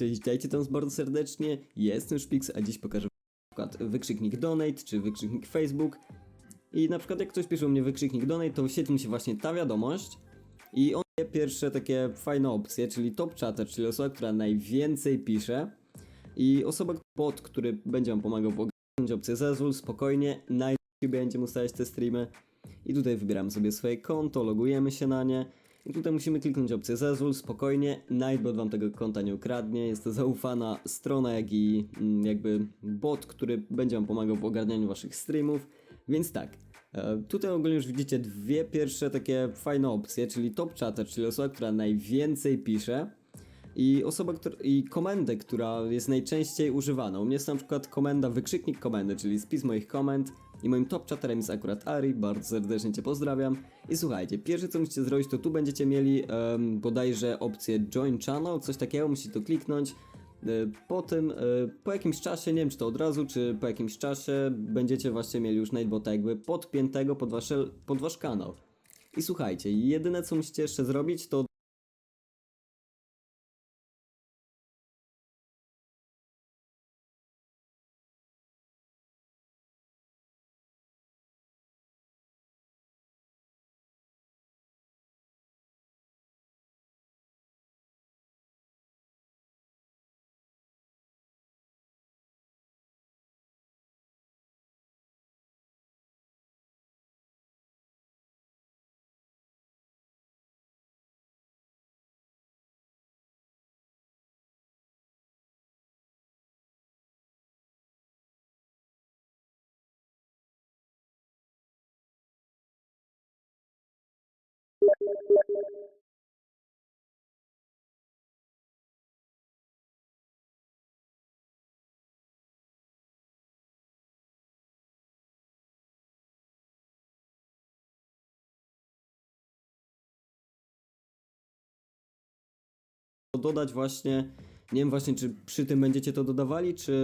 Cześć, witajcie tam bardzo serdecznie. Jestem Szpiks, a dziś pokażę na przykład wykrzyknik donate czy wykrzyknik Facebook. I na przykład jak ktoś pisze u mnie wykrzyknik donate, to wyświetli mi się właśnie ta wiadomość. I on daje pierwsze takie fajne opcje, czyli top chatter, czyli osoba, która najwięcej pisze. I osoba, bot, który będzie wam pomagał ogarnięciu opcję zezwól, spokojnie, na YouTube będziemy ustawiać te streamy. I tutaj wybieramy sobie swoje konto, logujemy się na nie. I tutaj musimy kliknąć opcję zezwól, spokojnie, Nightbot wam tego konta nie ukradnie, jest to zaufana strona, jak i mm, jakby bot, który będzie wam pomagał w ogarnianiu waszych streamów, więc tak, e, tutaj ogólnie już widzicie dwie pierwsze takie fajne opcje, czyli top chatter, czyli osoba, która najwięcej pisze, i osoba, która, i komendę, która jest najczęściej używana. U mnie jest na przykład komenda wykrzyknik komendy, czyli spis moich komend. I moim top chatterem jest akurat Ari, bardzo serdecznie Cię pozdrawiam. I słuchajcie, pierwsze co musicie zrobić, to tu będziecie mieli um, bodajże opcję Join Channel, coś takiego, musicie to kliknąć. E, Potem, e, po jakimś czasie, nie wiem czy to od razu, czy po jakimś czasie, będziecie właśnie mieli już Nightbota jakby podpiętego pod, wasze, pod wasz kanał. I słuchajcie, jedyne co musicie jeszcze zrobić, to dodać właśnie, nie wiem właśnie czy przy tym będziecie to dodawali, czy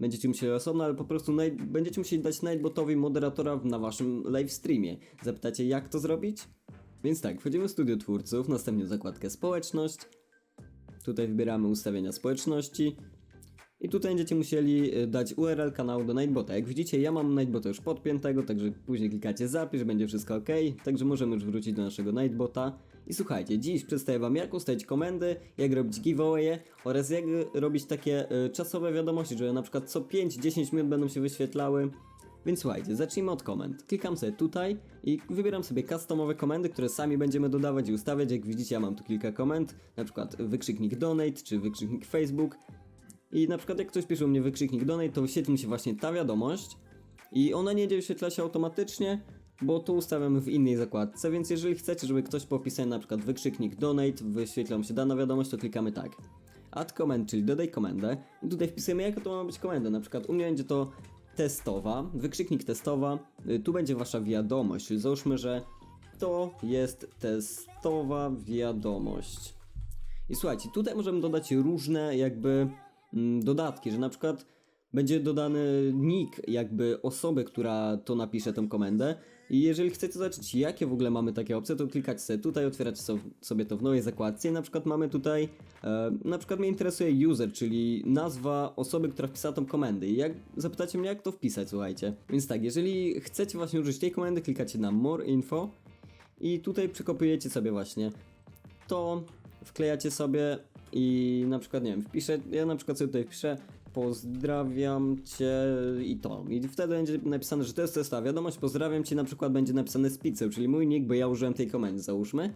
będziecie musieli osobno, ale po prostu będziecie musieli dać Nightbotowi moderatora na waszym live streamie. Zapytacie jak to zrobić? Więc tak, wchodzimy w studio twórców, następnie w zakładkę społeczność. Tutaj wybieramy ustawienia społeczności. I tutaj będziecie musieli y, dać URL kanału do Nightbota. Jak widzicie, ja mam Nightbota już podpiętego, także później klikacie zapisz, będzie wszystko ok. Także możemy już wrócić do naszego Nightbota. I słuchajcie, dziś przedstawię wam jak ustawić komendy, jak robić giveawaye oraz jak robić takie y, czasowe wiadomości, że na przykład co 5-10 minut będą się wyświetlały. Więc słuchajcie, zacznijmy od komend. Klikam sobie tutaj i wybieram sobie customowe komendy, które sami będziemy dodawać i ustawiać. Jak widzicie, ja mam tu kilka komend, na przykład wykrzyknik donate czy wykrzyknik Facebook. I na przykład jak ktoś pisze u mnie wykrzyknik donate, to wyświetli mi się właśnie ta wiadomość i ona nie wyświetla się automatycznie, bo to ustawiamy w innej zakładce, więc jeżeli chcecie, żeby ktoś po opisaniu na przykład wykrzyknik donate, wyświetla się dana wiadomość, to klikamy tak. Add comment, czyli dodaj komendę. I tutaj wpisujemy jaka to ma być komenda, na przykład u mnie będzie to testowa, wykrzyknik testowa, y, tu będzie wasza wiadomość, czyli załóżmy, że to jest testowa wiadomość. I słuchajcie, tutaj możemy dodać różne jakby dodatki, że na przykład będzie dodany nick jakby osoby, która to napisze tą komendę. I jeżeli chcecie zobaczyć jakie w ogóle mamy takie opcje, to klikać sobie tutaj, otwierać so- sobie to w nowej zakładce. I na przykład mamy tutaj, e, na przykład mnie interesuje user, czyli nazwa osoby, która wpisała tą komendę. I jak zapytacie mnie jak to wpisać, słuchajcie. Więc tak, jeżeli chcecie właśnie użyć tej komendy, klikacie na more info. I tutaj przekopiujecie sobie właśnie to wklejacie sobie i na przykład, nie wiem, wpiszę, ja na przykład sobie tutaj wpiszę pozdrawiam cię i to. I wtedy będzie napisane, że to jest testowa wiadomość, pozdrawiam cię, na przykład będzie napisane z pizzą, czyli mój nick, bo ja użyłem tej komendy, załóżmy.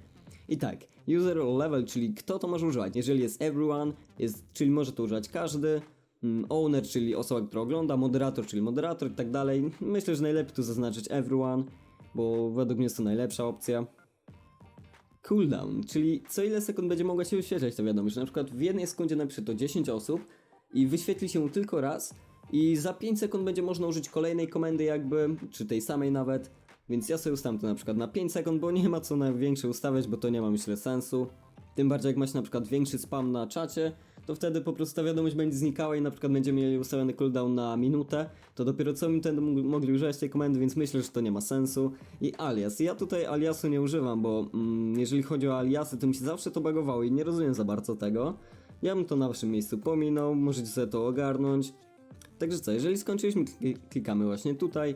I tak, user level, czyli kto to może używać. Jeżeli jest everyone, jest, czyli może to używać każdy, mm, owner, czyli osoba, która ogląda, moderator, czyli moderator i tak dalej. Myślę, że najlepiej tu zaznaczyć everyone, bo według mnie jest to najlepsza opcja cooldown, czyli co ile sekund będzie mogła się wyświetlać ta wiadomość. Na przykład w jednej sekundzie napisze to 10 osób i wyświetli się tylko raz i za 5 sekund będzie można użyć kolejnej komendy jakby, czy tej samej nawet. Więc ja sobie ustawiam to na przykład na 5 sekund, bo nie ma co na większe ustawiać, bo to nie ma myślę sensu. Tym bardziej jak macie na przykład większy spam na czacie, to wtedy po prostu ta wiadomość będzie znikała i na przykład będziemy mieli ustawiony cooldown na minutę, to dopiero co minutę będą mogli używać tej komendy, więc myślę, że to nie ma sensu. I alias. Ja tutaj aliasu nie używam, bo mm, jeżeli chodzi o aliasy, to mi się zawsze to bagowało i nie rozumiem za bardzo tego. Ja bym to na waszym miejscu pominął, możecie sobie to ogarnąć. Także co, jeżeli skończyliśmy, kli- klikamy właśnie tutaj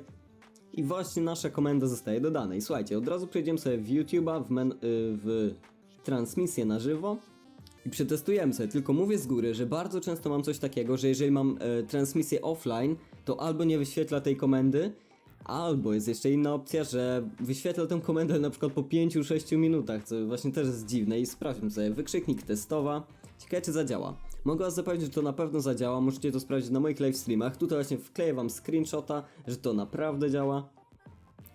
i właśnie nasza komenda zostaje dodana. I słuchajcie, od razu przejdziemy sobie w YouTube'a, w, men- y, w transmisję na żywo i przetestujemy sobie. Tylko mówię z góry, że bardzo często mam coś takiego, że jeżeli mam e, transmisję offline, to albo nie wyświetla tej komendy, albo jest jeszcze inna opcja, że wyświetla tę komendę na przykład po 5-6 minutach, co właśnie też jest dziwne i sprawdźmy sobie. Wykrzyknik testowa. Ciekawe czy zadziała. Mogę was zapewnić, że to na pewno zadziała, możecie to sprawdzić na moich live streamach. Tutaj właśnie wkleję wam screenshota, że to naprawdę działa.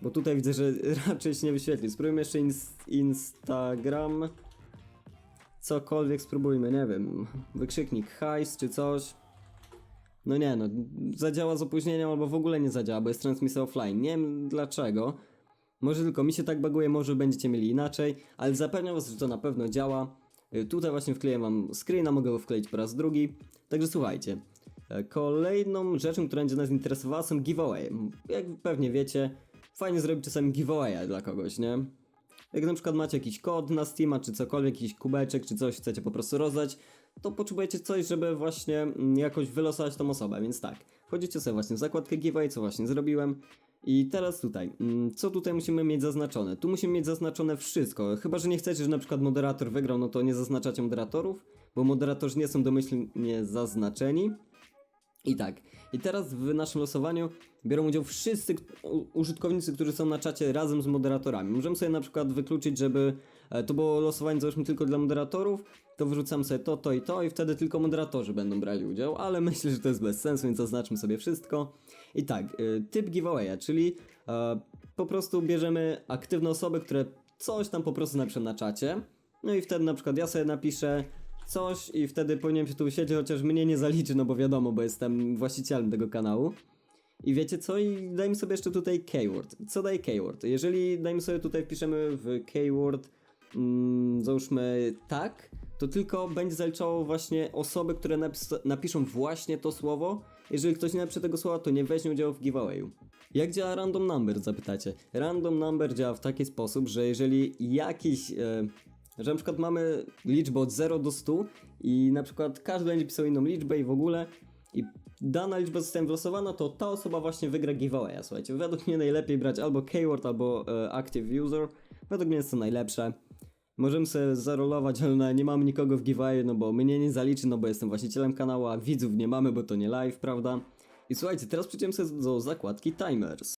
Bo tutaj widzę, że raczej się nie wyświetli. Spróbujmy jeszcze ins- Instagram. Cokolwiek spróbujmy, nie wiem. Wykrzyknik hajs czy coś. No nie no, zadziała z opóźnieniem albo w ogóle nie zadziała, bo jest transmisja offline. Nie wiem dlaczego. Może tylko mi się tak baguje, może będziecie mieli inaczej, ale zapewniam was, że to na pewno działa. Y, Tutaj właśnie wkleję wam screena, mogę go wkleić po raz drugi. Także słuchajcie. e, Kolejną rzeczą, która będzie nas interesowała są giveaway. Jak pewnie wiecie, fajnie zrobić czasami giveawaya dla kogoś, nie? Jak na przykład macie jakiś kod na Steama, czy cokolwiek, jakiś kubeczek, czy coś chcecie po prostu rozdać, to potrzebujecie coś, żeby właśnie mm, jakoś wylosować tą osobę, więc tak. Wchodzicie sobie właśnie w zakładkę giveaway, co właśnie zrobiłem. I teraz tutaj, mm, co tutaj musimy mieć zaznaczone? Tu musimy mieć zaznaczone wszystko. Chyba, że nie chcecie, że na przykład moderator wygrał, no to nie zaznaczacie moderatorów, bo moderatorzy nie są domyślnie zaznaczeni. I tak, i teraz w naszym losowaniu biorą udział wszyscy użytkownicy, którzy są na czacie razem z moderatorami. Możemy sobie na przykład wykluczyć, żeby e, to było losowanie załóżmy tylko dla moderatorów, to wyrzucam sobie to, to i to i wtedy tylko moderatorzy będą brali udział, ale myślę, że to jest bez sensu, więc zaznaczmy sobie wszystko. I tak, y, typ giveawaya, czyli e, po prostu bierzemy aktywne osoby, które coś tam po prostu napiszą na czacie, no i wtedy na przykład ja sobie napiszę coś i wtedy powinienem się tu wyświetlić, chociaż mnie nie zaliczy, no bo wiadomo, bo jestem właścicielem tego kanału. I wiecie co? I dajmy sobie jeszcze tutaj keyword. Co daje keyword? Jeżeli dajmy sobie tutaj wpiszemy w keyword mm, załóżmy tak, to tylko będzie zaliczało właśnie osoby, które napis- napiszą właśnie to słowo. Jeżeli ktoś nie napisze tego słowa, to nie weźmie udziału w giveawayu. Jak działa random number, zapytacie? Random number działa w taki sposób, że jeżeli jakiś... E, że na przykład mamy liczbę od 0 do 100 i na przykład każdy będzie pisał inną liczbę i w ogóle i dana liczba zostanie wylosowana, to ta osoba właśnie wygra giveawaya. Słuchajcie, według mnie najlepiej brać albo keyword, albo e, active user. Według mnie jest to najlepsze. Możemy sobie zarolować, ale nie mamy nikogo w giveawayu, no bo mnie nie zaliczy, no bo jestem właścicielem kanału, a widzów nie mamy, bo to nie live, prawda? I słuchajcie, teraz przejdziemy sobie do zakładki timers.